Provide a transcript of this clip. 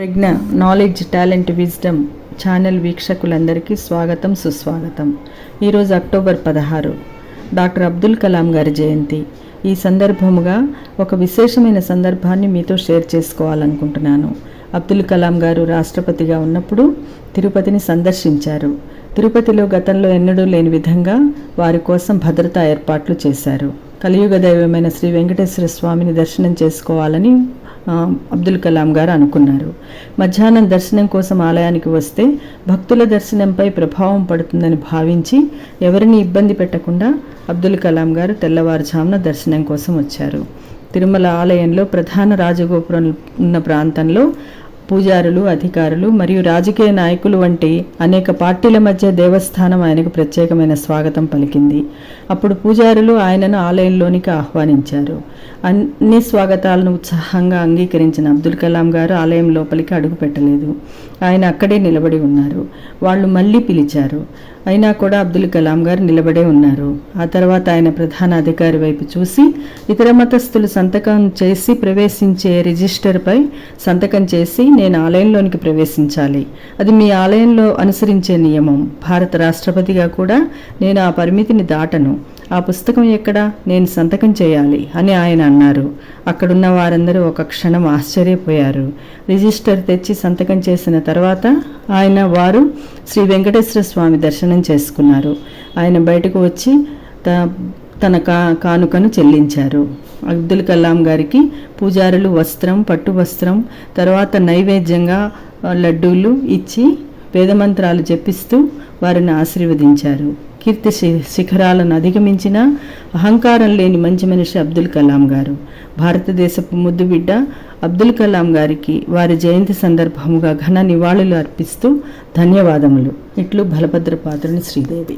Pragna knowledge talent wisdom channel వీక్షకులందరికీ స్వాగతం సుస్వాగతం. ఈరోజు అక్టోబర్ పదహారు. డాక్టర్ అబ్దుల్ కలాం గారి జయంతి. ఈ సందర్భముగా ఒక విశేషమైన సందర్భాన్ని మీతో షేర్ చేసుకోవాలనుకుంటున్నాను. అబ్దుల్ కలాం గారు రాష్ట్రపతిగా ఉన్నప్పుడు తిరుపతిని సందర్శించారు. తిరుపతిలో గతంలో ఎన్నడూ లేని విధంగా వారి కోసం భద్రతా ఏర్పాట్లు చేశారు. కలియుగ దైవమైన శ్రీ వెంకటేశ్వర స్వామిని దర్శనం చేసుకోవాలని అబ్దుల్ కలాం గారు అనుకున్నారు. మధ్యాహ్నం దర్శనం కోసం ఆలయానికి వస్తే భక్తుల దర్శనంపై ప్రభావం పడుతుందని భావించి ఎవరిని ఇబ్బంది పెట్టకుండా అబ్దుల్ కలాం గారు తెల్లవారుజామున దర్శనం కోసం వచ్చారు. తిరుమల ఆలయంలో ప్రధాన రాజగోపురం ఉన్న ప్రాంతంలో పూజారులు అధికారులు మరియు రాజకీయ నాయకులు వంటి అనేక పార్టీల మధ్య దేవస్థానం ఆయనకు ప్రత్యేకమైన స్వాగతం పలికింది. అప్పుడు పూజారులు ఆయనను ఆలయంలోనికి ఆహ్వానించారు. అన్ని స్వాగతాలను ఉత్సాహంగా అంగీకరించిన అబ్దుల్ కలాం గారు ఆలయం లోపలికి అడుగు పెట్టలేదు. ఆయన అక్కడే నిలబడి ఉన్నారు. వాళ్ళు మళ్ళీ పిలిచారు. అయినా కూడా అబ్దుల్ కలాం గారు నిలబడే ఉన్నారు. ఆ తర్వాత ఆయన ప్రధాన అధికారి వైపు చూసి ఇతర మతస్థులు సంతకం చేసి ప్రవేశించే రిజిస్టర్పై సంతకం చేసి నేను ఆలయంలోనికి ప్రవేశించాలి. అది మీ ఆలయంలో అనుసరించే నియమం. భారత రాష్ట్రపతిగా కూడా నేను ఆ పరిమితిని దాటను. ఆ పుస్తకం ఎక్కడా? నేను సంతకం చేయాలి అని ఆయన అన్నారు. అక్కడున్న వారందరూ ఒక క్షణం ఆశ్చర్యపోయారు. రిజిస్టర్ తెచ్చి సంతకం చేసిన తర్వాత ఆయన వారు శ్రీ వెంకటేశ్వర స్వామి దర్శనం చేసుకున్నారు. ఆయన బయటకు వచ్చి త- తన కా కానుకను చెల్లించారు. అబ్దుల్ కలాం గారికి పూజారులు వస్త్రం పట్టు వస్త్రం తర్వాత నైవేద్యంగా లడ్డూలు ఇచ్చి వేదమంత్రాలు జపిస్తూ వారిని ఆశీర్వదించారు. కీర్తి శిఖరాలను అధిగమించిన అహంకారం లేని మంచి మనిషి అబ్దుల్ కలాం గారు. భారతదేశపు ముద్దు బిడ్డ అబ్దుల్ కలాం గారికి వారి జయంతి సందర్భముగా ఘన నివాళులు అర్పిస్తూ ధన్యవాదములు. ఇట్లు బలభద్ర పాత్రని శ్రీదేవి.